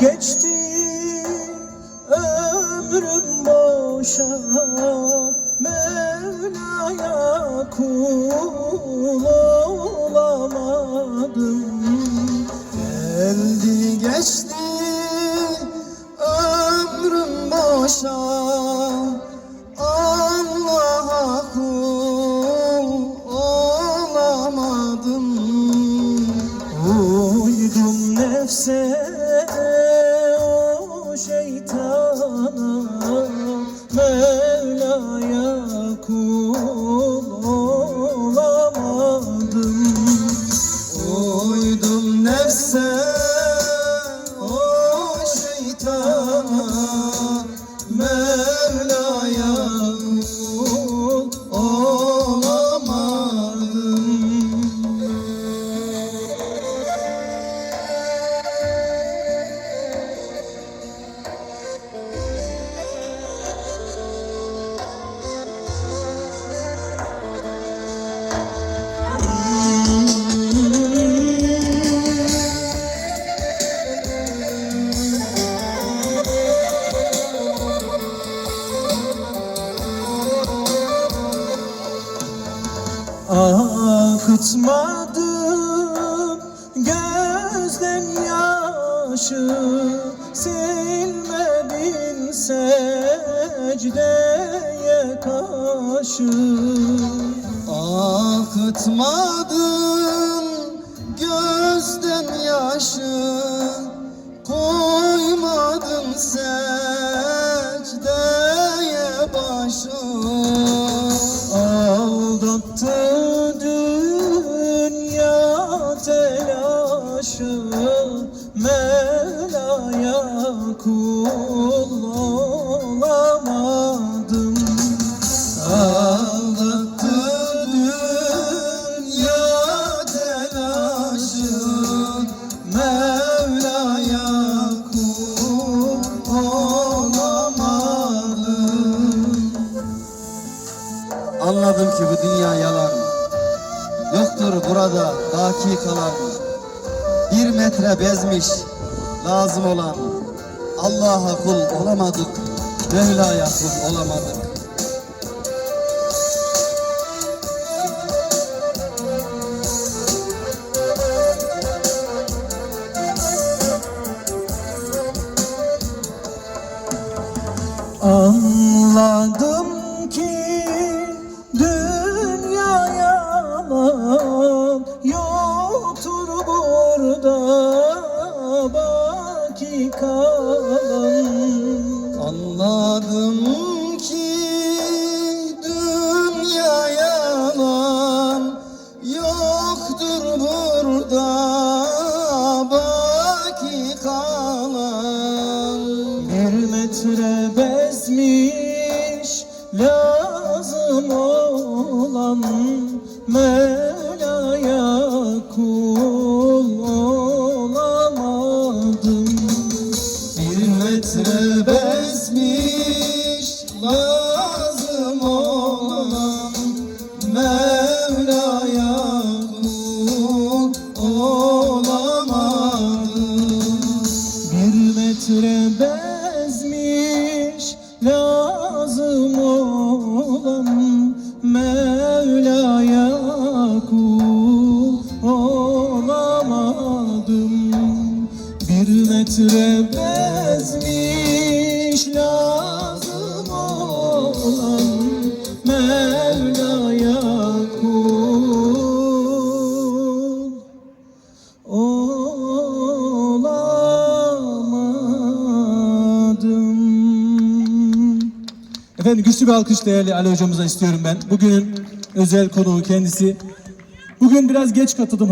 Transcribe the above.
geçti ömrüm boşa. Mevla'ya kul olamadım. Geldi geçti o şeytana Akıtmadım gözden yaşı Silmedin secdeye karşı. Akıtmadın gözden yaşı telaşı Mevla'ya kul olamadım Aldattı dünya telaşı Mevla'ya kul olamadım Anladım ki bu dünya yalan. Yoktur burada dakikalar. Bir metre bezmiş lazım olan. Allah'a kul olamadık. Mevla'ya kul olamadık. Kalan Anladım ki dünya yalan Yoktur burada baki kalan. Bir metre bezmiş lazım olan Mevla'ya kul olamadım Bir metre bezmiş lazım olan Mevla'ya kul olamadım. Bir metre bezmiş lazım Efendim güçlü bir alkış değerli Ali hocamıza istiyorum ben. Bugünün özel konuğu kendisi. Bugün biraz geç katıldım.